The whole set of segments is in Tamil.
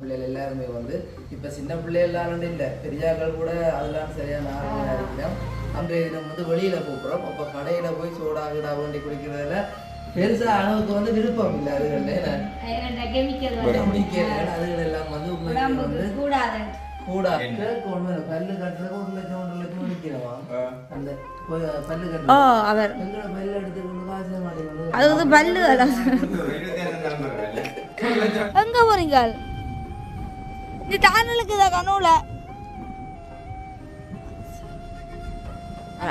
பிள்ளைகள் எல்லாருமே வந்து இப்ப சின்ன பிள்ளைகளாலும் இல்ல பெரியாக்கள் கூட அதெல்லாம் சரியான ஆர்வம் இருக்கிறோம் அன்றைய தினம் வந்து வெளியில போகிறோம். அப்ப கடையில போய் சோடா கிடா வேண்டி குடிக்கிறதுல பெருசா அளவுக்கு வந்து விருப்பம் இல்லை. வந்து குடிக்கிறேன் அதுகள் எல்லாம் வந்து உங்களுக்கு வந்து அது. வந்து பல்லு எங்க போறீங்க? இந்த தானலுக்கு இதை கனவுல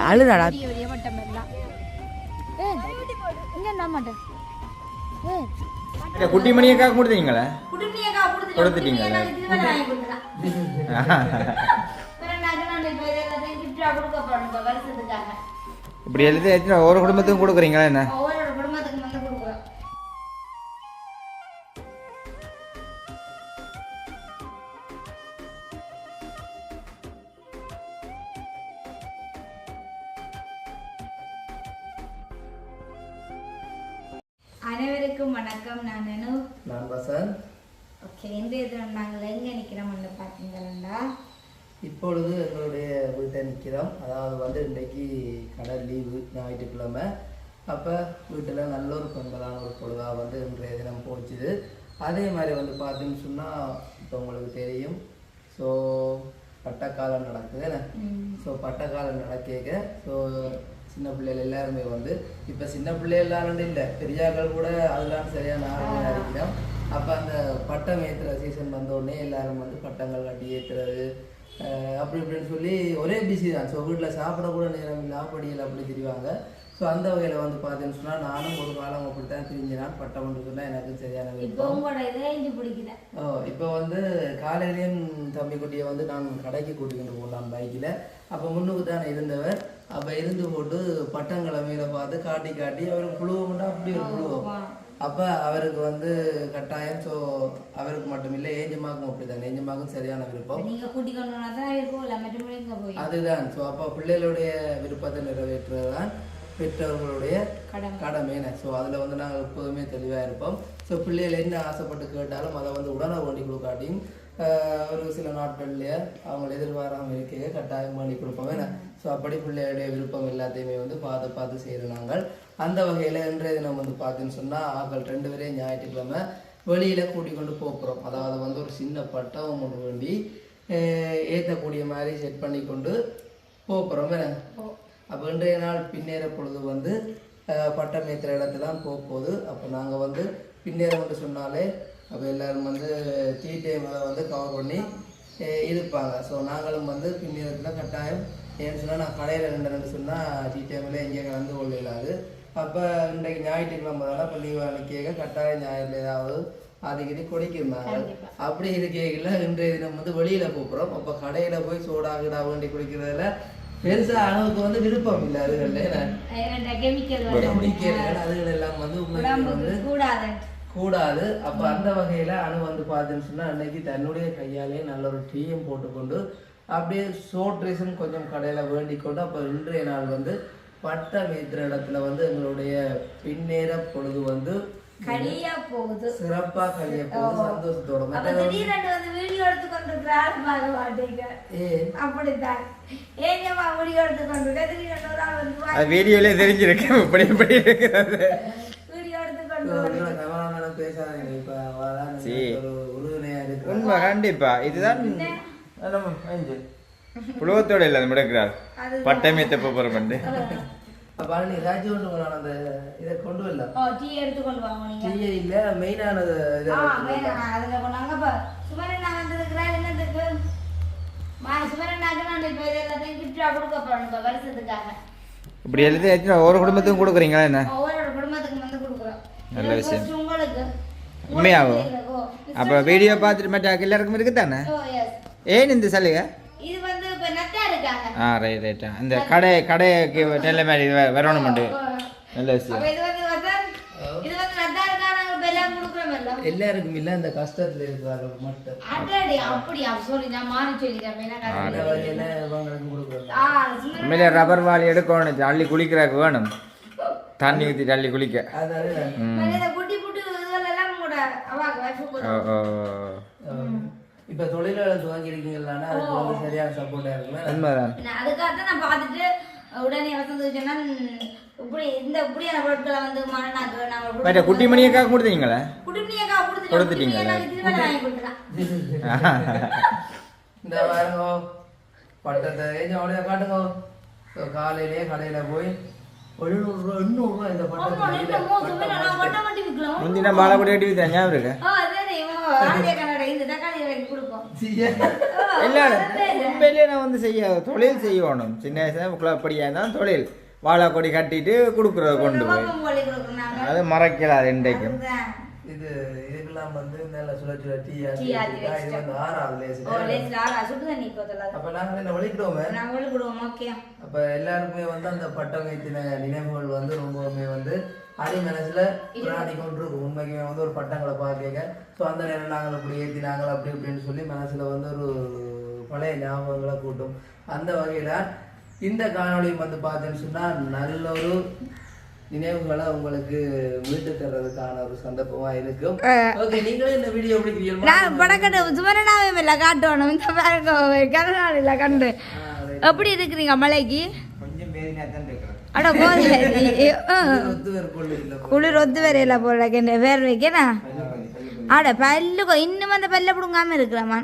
அழுதாடா. குட்டி மணியக்கா கொடுத்தீங்களே? குடுமியக்கா கொடுத்துட்டு கொடுத்துட்டீங்களா? குடுமியக்கா இதுவரை வாங்கி கொடுத்துட்டான் வேற நான் நான் இப்ப இதெல்லாம் கிஃப்டா கொடுக்க போறோம். இந்த வருஷத்துக்காக இப்படி எழுதி ஒரு குடும்பத்துக்கும் கொடுக்குறீங்களா என்ன? இப்பொழுது எங்களுடைய வீட்டை நிற்கிறோம். அதாவது வந்து இன்றைக்கு கடல் லீவு ஞாயிற்றுக்கிழமை. அப்போ வீட்டில் நல்ல ஒரு பொங்கலான ஒரு பொழுதாக வந்து இன்றைய தினம் போச்சுது. அதே மாதிரி வந்து பார்த்தீங்கன்னு சொன்னால் இப்போ உங்களுக்கு தெரியும். ஸோ பட்டக்காலம் நடக்குது ஸோ பட்டக்காலம் நடக்க ஸோ சின்ன பிள்ளைகள் எல்லாருமே வந்து இப்போ சின்ன பிள்ளைகளாலும் இல்லை பெரியாக்கள் கூட அதெல்லாம் சரியான ஆர்வம் இருக்கிறோம் அப்போ அந்த பட்டம் ஏற்றுற சீசன் வந்த உடனே எல்லாரும் வந்து பட்டங்கள் கட்டி ஏற்றுறது அப்படி இப்படின்னு சொல்லி ஒரே பிஸி தான். ஸோ வீட்டில் சாப்பிட கூட நேரம் இல்லை படியில் அப்படி திரிவாங்க. ஸோ அந்த வகையில் வந்து பார்த்தீங்கன்னு சொன்னால் நானும் ஒரு காலம் அப்படி தான் பட்டம் ஒன்று சொன்னால் எனக்கு சரியான ஓ இப்போ வந்து காலையிலேயும் தம்பி குட்டியை வந்து நான் கடைக்கு கூட்டிக்கிட்டு போனான் பைக்கில் அப்போ முன்னுக்கு தானே இருந்தவர். அப்போ இருந்து போட்டு பட்டங்களை மேலே பார்த்து காட்டி காட்டி அவருக்கு புழுவம்னா அப்படி ஒரு புழுவம் அப்போ அவருக்கு வந்து கட்டாயம் ஸோ அவருக்கு மட்டும் இல்லை ஏஞ்சமாக்கும் அப்படி தான் ஏஞ்சமாக்கும் சரியான விருப்பம் அதுதான். ஸோ அப்போ பிள்ளைகளுடைய விருப்பத்தை நிறைவேற்றுறது தான் பெற்றவர்களுடைய கடமை. கடமைன்னு ஸோ அதில் வந்து நாங்கள் எப்போதுமே தெளிவாக இருப்போம். ஸோ பிள்ளைகள் என்ன ஆசைப்பட்டு கேட்டாலும் அதை வந்து உடனே வேண்டி கொடுக்காட்டியும் ஒரு சில நாட்கள்லேயே அவங்க எதிர்பாராமல் இருக்க கட்டாயம் பண்ணி கொடுப்போம் ஏன்னா ஸோ அப்படி பிள்ளைகளுடைய விருப்பம் எல்லாத்தையுமே வந்து பார்த்து பார்த்து செய்கிற நாங்கள் அந்த வகையில் இன்றைய தினம் வந்து பார்த்தீங்கன்னு சொன்னால் ஆக்கள் ரெண்டு பேரையும் ஞாயிற்றுக்கிழமை வெளியில் கூட்டிக் கொண்டு போகிறோம் அதாவது வந்து ஒரு சின்ன பட்டம் ஒன்று வேண்டி ஏற்றக்கூடிய மாதிரி செட் பண்ணி கொண்டு போகிறோம் அப்போ இன்றைய நாள் பின்னேற பொழுது வந்து பட்டம் ஏற்றுற இடத்துல தான் போக போகுது. அப்போ நாங்கள் வந்து பின்னேறம் என்று சொன்னாலே அப்போ எல்லாரும் வந்து டீ டைமை வந்து கவர் பண்ணி இருப்பாங்க. ஸோ நாங்களும் வந்து பின்னேரத்தில் கட்டாயம். ஏன்னு சொன்னால் நான் கடையில் ரெண்டு ரெண்டு சொன்னால் டீ டைமில் எங்கேயும் கலந்து கொள்ள இயலாது. அப்போ இன்றைக்கு ஞாயிற்றுக்கிழமை தான் இப்போ லீவ் அன்னைக்கேக்க கட்டாயம் ஞாயிறுல ஏதாவது அதுக்கிட்ட குடிக்கிறாங்க அப்படி இருக்கையில் இன்றைய தினம் வந்து வெளியில் போகிறோம் அப்போ கடையில் போய் சோடா கிடா வேண்டி குடிக்கிறதுல பெருசா அளவுக்கு வந்து விருப்பம் இல்லை. அதுகள்ல ஏன்னா கெமிக்கல் அதுகள் எல்லாம் வந்து உங்களுக்கு கூடாது. கூடாது. அப்ப அந்த வகையில அணு வந்து பார்த்தேன்னு சொன்னா அன்னைக்கு தன்னுடைய கையாலே நல்ல ஒரு டீயும் போட்டுக்கொண்டு அப்படியே ரீசன் கொஞ்சம் கடையில வேண்டிக் கொண்டு அப்ப இன்றைய நாள் வந்து பட்டம் இடத்துல வந்து எங்களுடைய பின்னேற பொழுது வந்து கழியா போகுது. சிறப்பா கழிய போகுது. சந்தோஷத்தோட வந்து வீடியோ எடுத்து பார்க்க மாட்டீங்க. ஏ? அப்படித்தான். ஏங்கம்மா வீடியோ எடுத்து வீடியோலே இப்படி இப்படி இருக்கிறது. வீடியோ கொண்டு பேசாதீங்க. இப்ப. ஒரு உறுதுணையா இருக்கு உண்மை கண்டிப்பா. இதுதான் புலவத்தோட இல்லை முடக்கிறார் பட்டமே தப்ப போகிறோம் அப்ப நீ ராஜி போனான் அந்த இதை கொண்டு வரல. ஓ டீ எடுத்து கொண்டு வாங்க நீங்க டீயே இல்ல மெயினானது இதை அதுல கொண்டாங்க இப்ப சுமரண்ணா வந்திருக்கிறார் என்னதுக்கு மா சுமரண்ணாக்கு நான் இப்ப இது எல்லாத்தையும் கிஃப்டா கொடுக்க போறோம் இப்ப வருஷத்துக்காக. இப்படி எழுதி எத்தனை ஒரு குடும்பத்துக்கும் கொடுக்குறீங்களா என்ன? ஒவ்வொரு குடும்பத்துக்கு வந்து கொடுக்குறோம். நல்ல விஷயம். first உங்களுக்கு. உண்மையாவோ? ஓ, அப்போ வீடியோ பார்த்துட்டு மட்டும் எல்லாருக்கும் இருக்கு தானே ஓ எஸ் ஏன் இந்த சலுகை இது வந்து இப்ப நட்டா இருக்காங்க ஆ ரைட் ரைட்டா இந்த கடை கடைக்கு டெல்ல மாதிரி வ- வரணுமெண்டு நல்ல விஷயம். எல்லாருக்கும் இல்ல இந்த கஷ்டத்துல இருக்கிறார்கள் மட்டும். உண்மையிலே ரப்பர் வாலி எடுக்கணும் அள்ளி குளிக்கிறதுக்கு வேணும். தண்ணி ஊற்றி அள்ளி குளிக்க. ஓ ஓ இப்ப தொழிலாளர் துவங்கி இருக்கீங்களான்னா அதுக்கு வந்து சரியான சப்போர்ட்டா இருக்குமே உண்மைதான் நான் அதுக்காக நான் பார்த்துட்டு உடனே வசந்து சொன்னா இப்படி இந்த இப்படியான பொருட்களை வந்து மரணாக்கு கொடுத்தீங்களே? கொடுத்துட்டீங்களா? வாங்கி கொடுத்துட்டான். இந்த பாருங்க பட்டத்தை ஏஜ் அவளைய காட்டுங்க. கடையில போய் எழுநூறு ரூபா எண்ணூறு ரூபா இந்த பட்டத்தை நான். முந்தின பாலப்படி வெட்டி வித்தா ஞாபகம் இருக்கு? இல்ல அதானே. உண்மையிலேயே நான் வந்து செய்ய தொழில் செய்யணும் சின்ன வயசுல குழப்படியாக தான் தொழில் வாழைக்கொடி கட்டிட்டு கொடுக்குறத கொண்டு போய் நாங்க. அது இன்றைக்கும் அதுதான். இது இதுக்கெல்லாம் வந்து நல்ல சுழற்சி டீ டீ இது வந்து ஆறாவது ஓ, லேசு. அப்ப நாங்க என்ன வலிக்கிடுவோமே நான் உங்களுக்கு கொடுவோம், ஓகே. அப்ப எல்லாருக்குமே வந்து அந்த பட்டம் வைத்தின நினைவுகள் வந்து ரொம்பவுமே வந்து அடி மனசுல பிராணி கொண்டு இருக்கும் உண்மைக்குமே வந்து ஒரு பட்டங்களை பார்க்க ஸோ அந்த நேரம் நாங்கள் அப்படி ஏற்றினாங்கள் அப்படி இப்படின்னு சொல்லி மனசுல வந்து ஒரு பழைய ஞாபகங்களை கூட்டும். அந்த வகையில இந்த காணொளி வந்து பார்த்தேன்னு சொன்னா நல்ல ஒரு நினைவுகளை உங்களுக்கு மீட்டு தர்றதுக்கான ஒரு சந்தர்ப்பமா இருக்கும். ஓகே நீங்களே இந்த வீடியோ பிடிக்கிறீங்களா நான் படக்கட்டு சுமரனாவே இல்லை காட்டணும். இந்த பாருங்க கருநாளில் கண்டு. எப்படி இருக்கிறீங்க மலைக்கு? கொஞ்சம் பேரினா தான் இருக்கிறேன் அட போதை. ஒத்து வேறுபொருள் இல்லை குளிர் ஒத்து வரையில போல வேர் வைக்கணா அட பல்லு கொ- இன்னும் அந்த பல்ல பிடுங்காம இருக்கிறாமா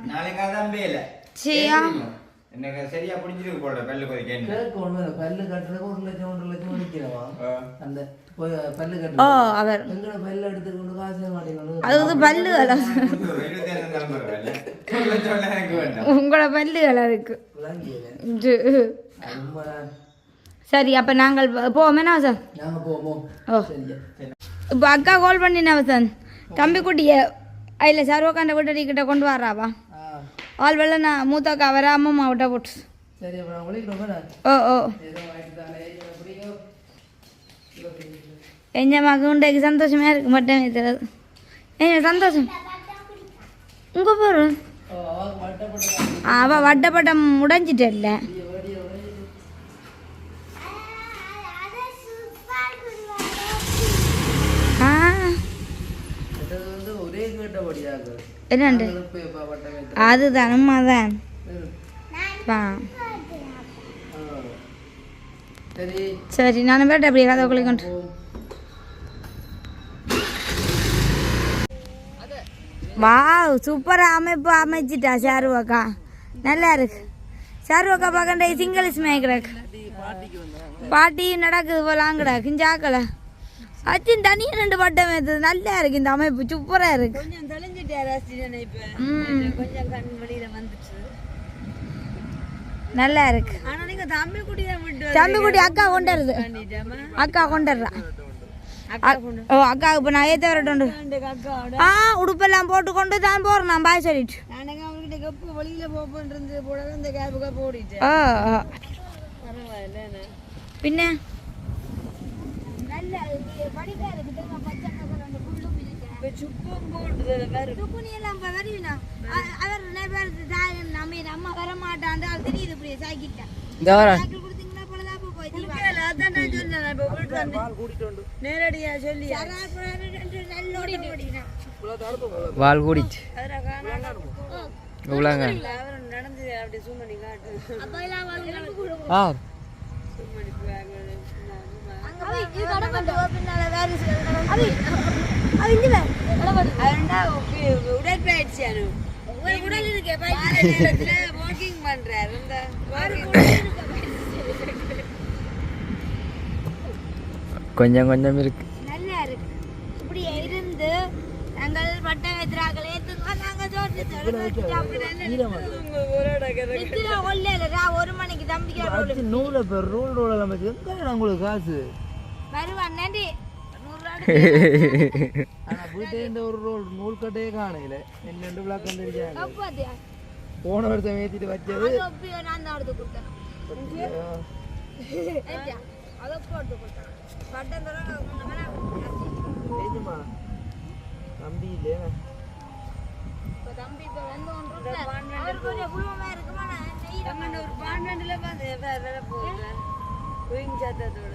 எனக்கு சரியா பிடிச்சிருக்கு போல பல்லு கொதிக்க. பல்லு கட்டுறதுக்கு ஒரு லட்சம் ஒன்றரை லட்சம் முடிக்கிறவா அந்த போய் பல்லு ஓ கட்டு அவர். எங்கட பல்லு எடுத்துக்கொண்டு காசு மாட்டேங்கணும் அது பல்லு வேண்டாம். உங்களோட பல்லுகள் அதுக்கு இது. சரி அப்ப நாங்கள் போவோமேனா சார் ஓ இப்போ அக்கா கால் பண்ணினா வசந்த் தம்பி குட்டிய அதில் சர்வகாண்ட விட்டு கிட்ட கொண்டு வராவா ஆ. ஆள் வெள்ள நான் மூத்த அக்கா வர அம்மா விட்ட போட்டு. சரி ஓ ஓ. ஏதோ வாங்கிட்டு தானே பிடிக்கும் எஞ்ச மகனுக்கு சந்தோஷமா இருக்கு மட்டும் தெரியாது. ஏன் சந்தோஷம். உங்க பேரு ஓ அவங்க மட்டப்பட்ட அவ வட்டப்பட்டம் முடைஞ்சிட்டல்ல ஆ இது வந்து ஒரே கேட்டபடியாக என்னண்டு? அதுதான் உண்மைதான் ஆ. சரி. சரி நான் பேட்ட அப்படியே கதை குளிக்கொண்டு வாவ் சூப்பராக அமைப்பு அமைச்சிட்டா ஷாருவாக்கா நல்லா இருக்கு. ஷாருவாக்கா பார்க்கண்ட சிங்கிள்ஸ் மேய்க்கிறக்கு பாட்டி நடக்குது போலாங்கடா கிஞ்சாக்கல அச்சின் தனியா ரெண்டு பட்டம் ஏத்துது நல்லா இருக்கு இந்த அமைப்பு. சூப்பரா இருக்கு. கொஞ்சம் இப்ப. ம், கொஞ்சம் கண் வெளியில வந்துச்சு. நல்லா இருக்கு. ஆனா நீங்க தம்பி குட்டி விட்டு தம்பிக்குட்டி அக்கா பண்ணிட்டேமா அக்கா கொண்டுடுறா ஓ அக்கா இப்போ நான் ஏற்ற வரட்டு அக்காவோட ஆ உடுப்பெல்லாம் போட்டு கொண்டு தான் நான் பாய் சொல்லிட்டு. வெளியில இருந்து போட இந்த கப்பு ஓடிட்டேன். ஆ பின்ன? நேரடியா சொல்லி வால் கூடிச்சு நடந்து அப்படி பண்ணி காட்டு. ஆ. அவன்டா உப்பி- உடற்பயிற்சி அனு. பாரதியத்துல walking பண்றாரு. கொஞ்சம் கொஞ்சம் இருக்கு. நல்லா இருக்கு. இப்படி இருந்து நாங்கள் பட்ட வைத்திராக்கள் ஏத்துங்க. நாங்க உங்க ஊரோட கதை. ஒரு மணிக்கு தம்பிக்கு நூலை இப்போ ரூல் ரோல் அமைச்சு எங்கே உங்களுக்கு காசு. வருவான் நன்றி ஒரு நூல் கட்டையே காணையில ரெண்டு விளாக் வந்துருக்காங்க போன வருஷம் ஏற்றிட்டு வச்சது தம்பி இல்லையா தம்பி இப்போ வந்து ஒன்று கொஞ்சம் இருக்குமா நம்ம ஒரு வேற போகுது சத்தத்தோட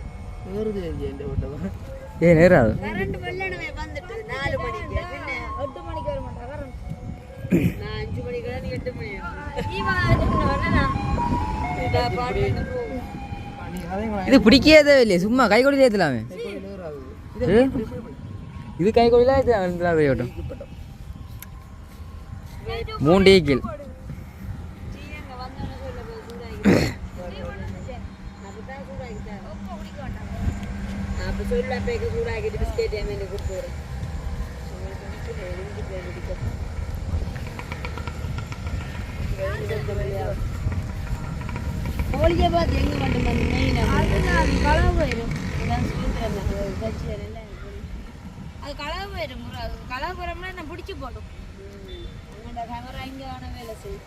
ஏ நேராது. கரண்ட் வெள்ளனவே வந்துட்டு நாலு மணிக்கு. பின்ன எட்டு மணிக்கு வர மாட்டேன் நான் அஞ்சு மணிக்கு நீ இது பிடிக்கவே இல்லையே சும்மா கை கொடியில ஏற்றலாமே இது கை கொடியில ஏற்றலாம் மூன்று ஈக்கில் களவு போயிடும் அது களவு போயிடும். அது களவு போறோம்னா நான் பிடிச்சி போடும் உங்களோட கேமரா இங்கே வேணா வேலை செய்யும்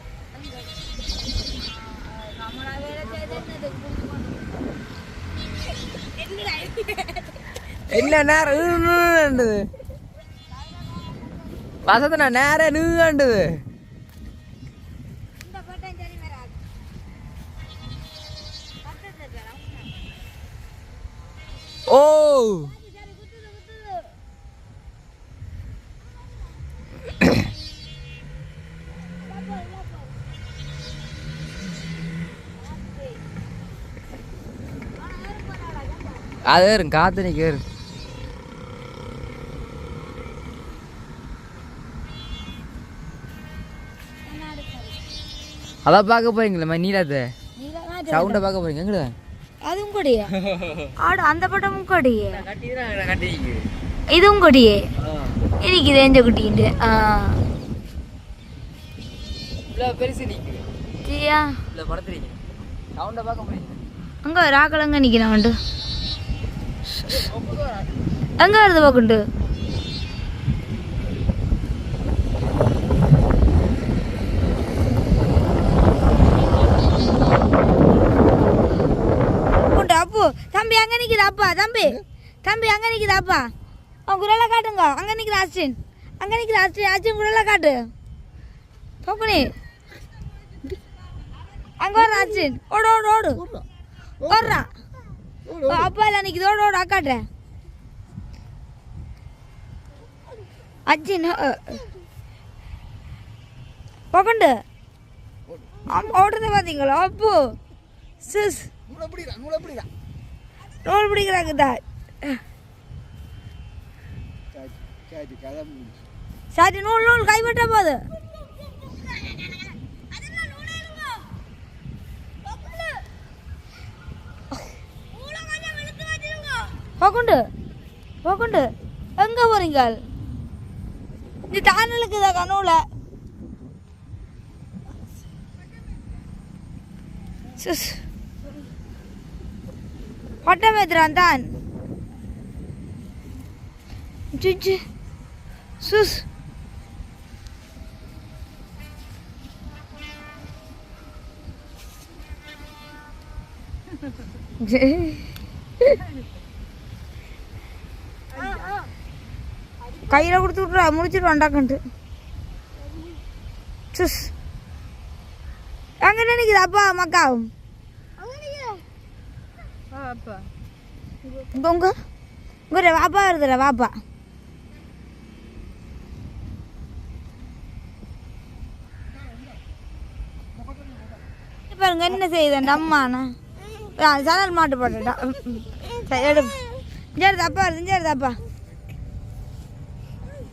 நம்மளா வேலை செய்து என்னடா? என்ன நேரம்? வசந்தனா நேரம் நீண்டது. ஓ. அது காத்து நிக்க அதான் பார்க்க போறீங்களா நீலாத்த? சவுண்டை பார்க்க போறீங்க எங்கடா? அதுவும் கொடியே. ஆடு அந்த பட்டமும் கொடியே. இதுவும் கொடியே. இன்னைக்கு ரேஞ்ச குட்டிண்டு ஆ. பெருசு நிற்குது சரியா இல்லை படுத்துறீங்க சவுண்டை பார்க்க போறீங்க. அங்க ஒரு ஆக்கள் அங்க வருது பாக்குண்டு உண்டு அப்பு தம்பி அங்க நிக்குது அப்பா தம்பி. தம்பி அங்க நிக்குது அப்பா. அவன் குரலை காட்டுங்க. அங்க நிக்கிற அஸ்டின் அங்க நிக்கிற அஸ்டின் அஸ்டின் குரலை காட்டு. போக்குனி. அங்க வர அஸ்டின் ஓடு ஓடு ஓடு. ஓடுறா. அப்பா எல்லாம் நிக்குது. ஓடு ஓடு அக்காட்டுறேன் அஜின் போக்கண்டு. ஆமா ஓடுறத பார்த்தீங்களா அப்பு. சிஸ். நூல் பிடிக்கிறாங்கதா சாதி நூல் நூல் கைவிட்ட போது போக்குண்டு போக்குண்டு எங்க போறீங்க இந்த தானலுக்கு இதை கனவுல சுஸ் பட்டமேத்திரான் தான் சுச்சு சுஸ் கையில் கொடுத்து விட்றா முடிச்சிட்டு வண்டாக்கன்ட்டு சுஸ். அங்கே நினைக்குது அப்பா மக்கா இங்க உங்க உங்க வாப்பா வருதுடா வாப்பா. பாருங்க என்ன செய்யுது அம்மாண்ணா சணல் மாட்டு போட்டுட்டா. சரி எடு. இஞ்சாரு தப்பா வருது இஞ்சாரு தப்பா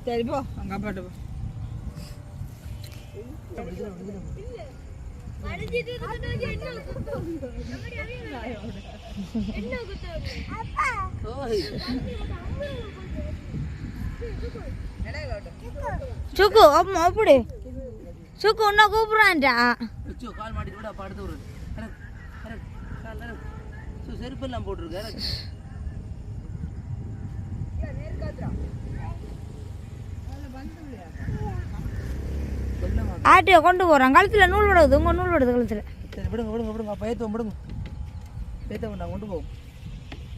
சரி போ. அங்கே அப்பாட்ட போ. சுக்கு அம்மா அப்படி. சுக்கு உன்ன கூப்பிடுறான்டா. கால் மாட்டி கூட அப்போ அடுத்து விடுறது செருப்பு எல்லாம் போட்டிருக்கு கரெக்ட் ஆட்டியை கொண்டு போகிறான் கழுத்தில் நூல் விடுது உங்கள் நூல் விடுது கழுத்தில். விடுங்க விடுங்க விடுங்க ஏற்றுவோம் விடுங்க. ஏற்ற நான் கொண்டு போவோம்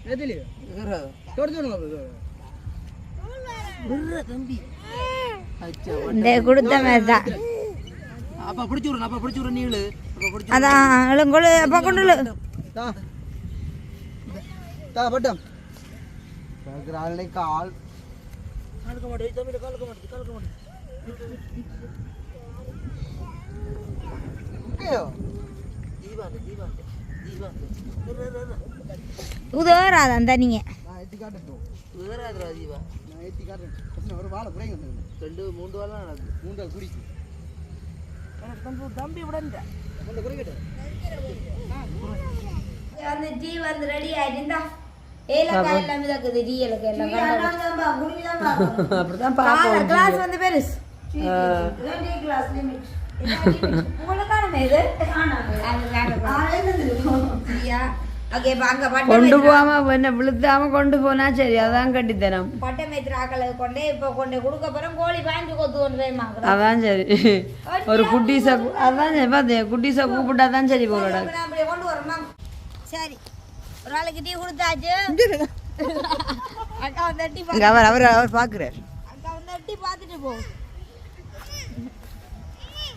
ஏற்றலையோ ஏறாது. தொடச்சு விடுங்க தம்பி. இந்த கொடுத்த மாதிரி தான் அப்பா பிடிச்சி விடுறேன் அப்பா பிடிச்சி அப்பா பிடிச்சி அதான் இளங்கொழு அப்பா கொண்டு. தா. தா பட்டம். ஆளுநை கால். காலுக்க மாட்டேன் தம்பி காலுக்க மாட்டேன் காலுக்க மாட்டேன் ஜீவாண்டு ஜீவாண்டு ஜீவாண்டு உதவராது அந்த நீங்க டீ வந்து ரெடி எல்லாம் அப்படிதான் கிளாஸ் வந்து பெருசு. இப்போ அங்கே கொண்டு போகாம என்ன விழுத்தாம கொண்டு போனா சரி அதான் கட்டித்தனம். கொண்டே இப்போ கொண்டு கொடுக்க போகிறோம் கோழி பாஞ்சு கொத்து அதான் சரி. ஒரு குட்டீஸை அதான் சரி பார்த்தேன் குட்டீஸை கூப்பிட்டா தான் சரி அப்படியே கொண்டு வரோமா சரி. ஒரு நாளைக்கு டீ கொடுத்தாச்சு. அக்கா வந்து அவர் அவர் அவர் பாக்குறார் அக்கா வந்து பார்த்துட்டு போ அம்மாவா அம்மா உனக்கு தான் மல்லிகை நீ பட்டை மேய்ச்சி களைச்சி போட்டல அம்மா கோழிக்கு அஜி நின்றா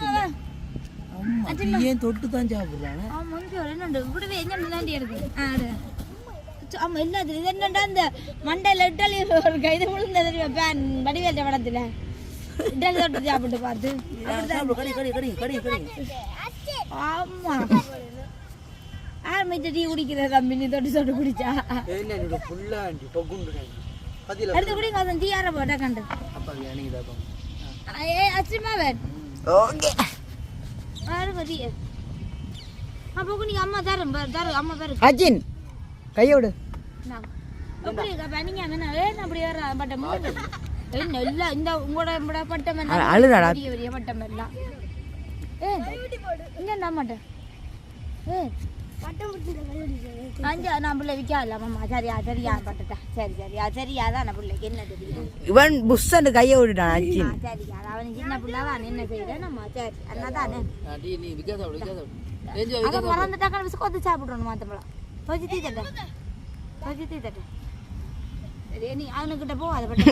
மாமா. அம்மா ஏன் தொட்டு தான் சாப்பிடுறாங்க ஆமா என்ன இது என்னண்டா இந்த மண்டையில இட்டாலி ஒரு கைது விழுந்த தெரியுமா பேன் வடிவேற்ற படத்துல. இட்டாலி தொட்டு சாப்பிட்டு பார்த்து. கடி ஆமா ஆரம்பித்த டீ குடிக்கிற தம்பி? நீ தொட்டு தொட்டு குடிச்சா? என்னோட ஃபுல்லா ஆண்டி பொகுண்டு பதில அடுத்து குடிங்க அதன் டீ யார போட்டா கண்டு. அப்பா எனக்கு தான் ஏ அச்சுமா வேன் ஓகே. பாருங்க டீ அப்போ நீங்க அம்மா தரும் தரும் அம்மா பாரு. அஜின் கையோடு என்ன வர பட்டம் என்ன? இந்த என்ன ஏ இங்க நான் மாட்டேன் ஏ. அஞ்சா நான் பிள்ளை விற்கல மாமா சரியா சரியா பட்டட்டா. சரி சரியா சரியா தான் பிள்ளைக்கு என்ன தெரியும் இவன் புஷ்ஷன்னு கையை விட்டுட்டான் அஜின் சரியா அவன் சின்ன பிள்ளை தான் என்ன செய்யறேன் நம்ம சரி அண்ணாதானே? டீ நீ ரேஞ்சு அதை மறந்துட்டாக்க விசுக்கொத்து சாப்பிட்றோம் மாத்தம்பளம் தொஜி தீ தட்டை தொஜி தீ தட்டை சரி நீ அவனுக்கிட்ட போ அதை பட்டு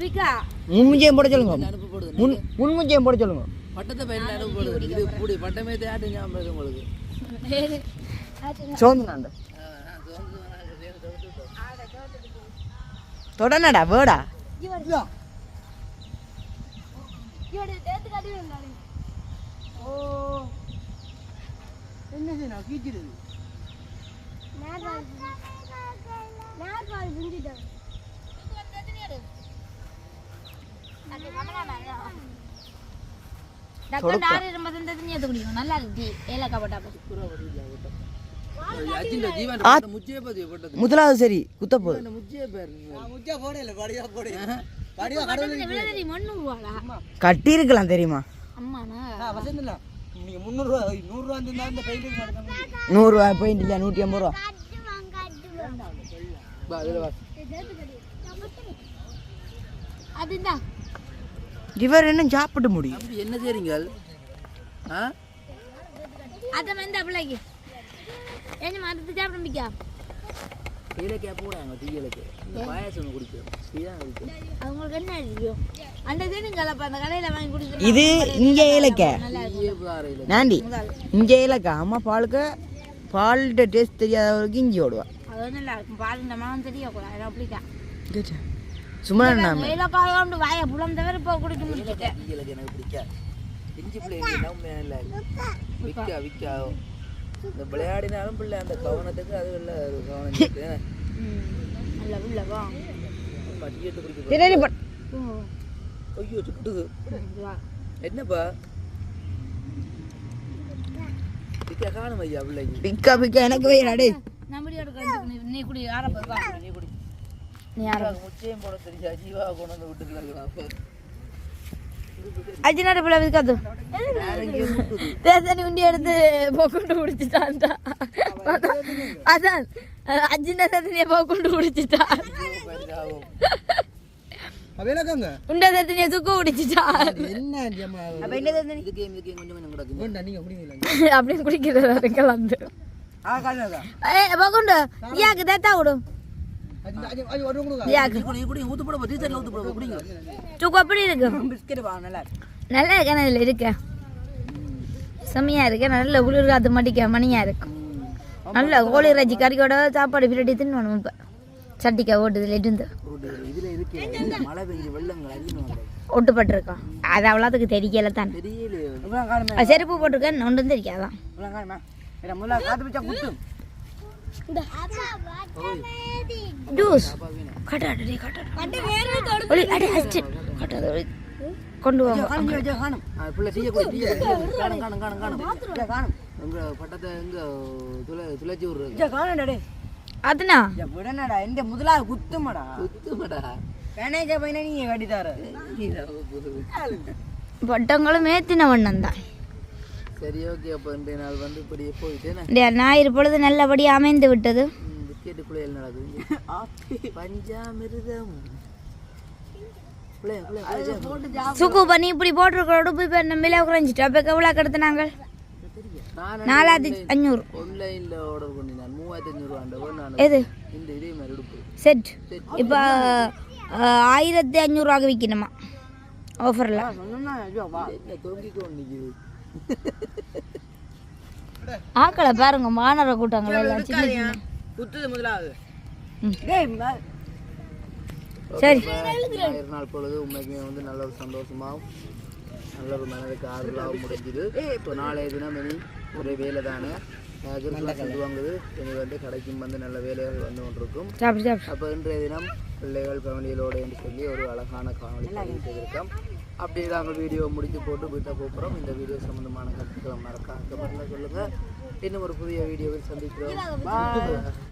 விக்கா. முன்முஞ்சியம் போட சொல்லுங்க. அனுப்பு போடுது முன் முன்முஞ்சியம் போட சொல்லுங்க. பட்டத்தை பையன் அனுப்பு போடுது. இது கூடி பட்டமே தேட்டு ஞாபகம் இருக்கு உங்களுக்கு. சோந்து நாண்ட தொடனடா வேடா. ஓ. என்ன செய்யணும்? கீச்சிடுது போட்டா அஜிண்ட ஜீவன் பட்ட முச்சியே பத்தி பட்டது முதலாவது சரி குத்த போகுது கட்டி இருக்கலாம் தெரியுமா? நூறுரூவா பெயிண்ட் இல்லையா? நூற்றி ஐம்பது ரூபா. அதுதான் இவர் என்ன சாப்பிட்டு முடியும்? அப்படி என்ன செய்றீங்க அதை வந்து பிள்ளைக்கு என்ன மரத்து சாப்பிட முடிக்கா டீலக்கே போடாங்க டீலக்கு இந்த பாயாசம் டீ குடிக்கும் அவங்களுக்கு என்ன தெரியும் அந்த தேனுங்க கலப்பா அந்த கடையில வாங்கி குடிச்சு இது இங்கே பாறையில் நாண்டி இங்கே ஏலக்கா அம்மா பாலுக்கு பால்கிட்ட டேஸ்ட் தெரியாதவருக்கு இஞ்சி ஓடுவா. அது வந்து நல்லா இருக்கும். பாரு இந்த மனம் தெரியக்கூடாது அப்படிதான் சும்மா நாம ஏலக்காய் கொண்டு வாய புலம் தவிர இப்போ குடிக்க முடியல டீலக்கு எனக்கு பிடிக்காது இஞ்சி பிள்ளை நம்ம இல்லை? விக்கா விக்கா. இந்த விளையாடினாலும் பிள்ளை அந்த கவனத்துக்கு அது இல்லை ஒரு கவனம் இருக்கு. நல்ல உள்ள வா. பட்டியட்டு குடிக்க சரி பட் ஐயோ சுட்டுது வா. என்னப்பா? விக்கா காணும் ஐயா பிள்ளைக்கு. பிக்கா பிக்கா எனக்கு வைடா டேய். நம்மடி எடுக்க நீ குடி ஆரம்ப வா. நீ குடி. முச்சையும் போட தெரியா ஜீவா கொண்டு வந்து விட்டுக்கலாம் அர்ஜுனாட்ட பிள்ளை விற்காது தேசனி உண்டி எடுத்து போக்குண்டு குடிச்சிட்டான்டா அதான் அர்ஜுனா தேசனியை போக்குண்டு குடிச்சிட்டான் விளக்கங்க உண்ட தேசனியை சுக்கு குடிங்களா அப்படின்னு குடிக்கிறது ஏ போக்குண்டு யாக்கு தேத்தா விடும் நல்லா நல்லா இருக்கேன் இதில் இருக்க செம்மையா இருக்கு நல்ல குளிர் காத்து மடிக்க மணியா இருக்கு நல்ல கோழி இறைச்சி கறியோட சாப்பாடு பிரட்டி தின்னு இப்போ சட்டிக்கா ஓட்டுதுல இருந்து ஒட்டுப்பட்டிருக்கோம் அது அவ்வளோத்துக்கு தெரியல தான் செருப்பு போட்டிருக்கேன் ஒன்றும் தெரியாதான் ஜூஸ் கட்டாடு கட்டாடு. ஒளி அடி அடிச்சு. கட்டாது ஒளி. கொண்டு வாங்க காணும் ஜோ காணும். பிள்ளை டீயை குடி குடி. காணும் காணும் காணும் காணும். ஜோ காணும். எங்க பட்டத்தை எங்க துளை துளைச்சி விடுறது? ஜோ காணும்டா அதுனா? ஜோ விடனடா இந்த முதலாவது குத்துமாடா. குத்துமடா. வேணேஜ பையனை நீங்க கட்டித்தாரு. பட்டங்களும் மேத்தின வண்ணம் தான். சரி ஓகே அப்போ இன்றைய நாள் வந்து இப்படியே போயிட்டு ஞாயிறு பொழுது நல்லபடி அமைந்து விட்டது. பிஸ்கெட்டு குளியல் நடக்குது பஞ்சாமிருதம். சுக்கு பண்ணி இப்படி போட்டிருக்கிற உடுப்பு இப்போ நம்ம விலை குறைஞ்சிட்டு அப்போ எவ்வளோ கிடத்துனாங்க? நான் நாலாயிரத்தி அஞ்சூறு ஆன்லைனில் ஆர்டர் பண்ணினேன் மூவாயிரத்தி அஞ்சூறுவாண்டவோ நான். எது? இந்த இதே மாதிரி உடுப்பு செட் இப்போ ஆயிரத்தி அஞ்சூறுவாக்கு விற்கணுமா ஆஃபரில் தொங்கிக்கோ நிற்கிது ஆக்களை பாருங்க மாணவ கூட்டங்கள்? எல்லாம் சின்ன சின்ன. குத்துது முதலாவது. சரி. நாள் பொழுது உண்மைக்குமே வந்து நல்ல ஒரு சந்தோஷமாகவும் நல்ல ஒரு மனதுக்கு ஆறுதலாகவும் முடிஞ்சுது. இப்போ நாளைய தினம் இனி ஒரே வேலை தானே. கிறிஸ்துமஸ் சொல்லுவாங்குது. இனி வந்து கடைக்கும் வந்து நல்ல வேலைகள் வந்து கொண்டிருக்கும். அப்போ இன்றைய தினம் பிள்ளைகள் ஃபேமிலிகளோடு என்று சொல்லி ஒரு அழகான பதிவு செய்திருக்கோம். அப்படியே நாங்கள் வீடியோ முடித்து போட்டு வீட்டை போகிறோம் இந்த வீடியோ சம்மந்தமான கருத்துக்களை மறக்காம கமெண்ட்ல சொல்லுங்கள் இன்னும் ஒரு புதிய வீடியோவில் சந்திக்கிறோம்.